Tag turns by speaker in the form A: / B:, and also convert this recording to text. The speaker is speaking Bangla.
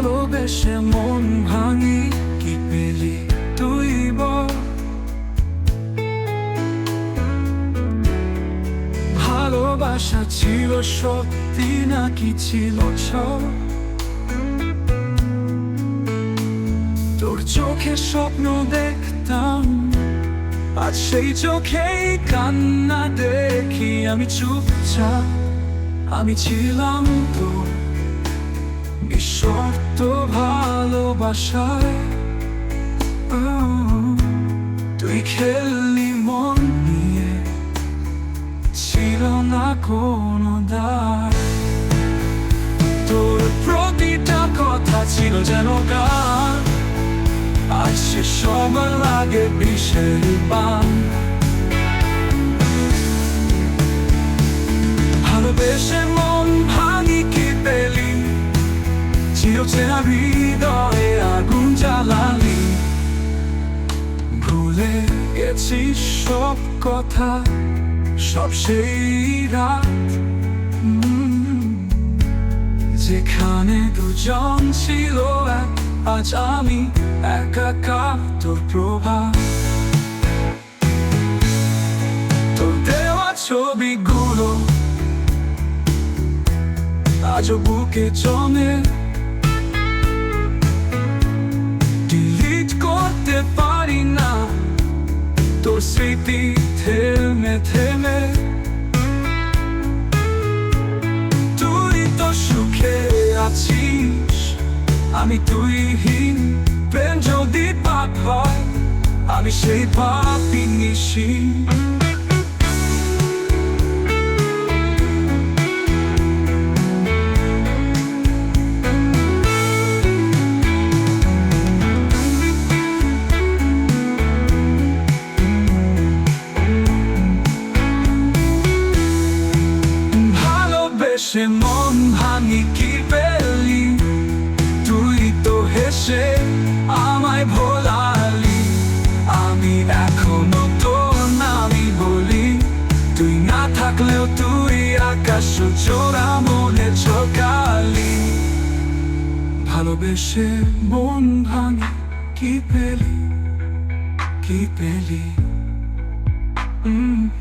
A: ভালোবেসে মন ভাঙি, কি পেলি তুই বল? ভালোবাসা ছিল সত্যি নাকি ছিল তোর চোখে স্বপ্ন দেখতাম, আজ সেই চোখেই কান্না দেখি। আমি চুপচাপ, আমি ছিলাম তোর নিঃশর্ত ভালোবাসায়? Oh, তুই খেললি মন নিয়ে ছিল না কোনো দায়। তোর প্রতিটা কথা ছিল যেন গান আজ সে সবার লাগে বিষের বান। ভালোবেসে চিরচেনা হৃদয়ে আগুন জ্বালালি। ভুলে গেছি সব কথা, সব সেই রাত। যেখানে দুজন ছিল এক, আজ আমি একা তোর প্রভাব তোর দেওয়া ছবিগুলো আজও বুকে জমে। তোর স্মৃতি থেমে থেমে তুই তো সুখে আছিস, আমি তুইহীন। প্রেম যদি পাপ হয়, আমি সেই পাপি নিশি। ভালোবেসে মন ভাঙি কি পেলি? তুই তো হেসে আমায় ভোলালি। আমি এখনও তোর নামই বলি। তুই না থাকলেও তুই আকাশ চোরা মনে চকালি ভালোবেসে মন ভাঙি কি পেলি? কি পেলি? Mm-hmm.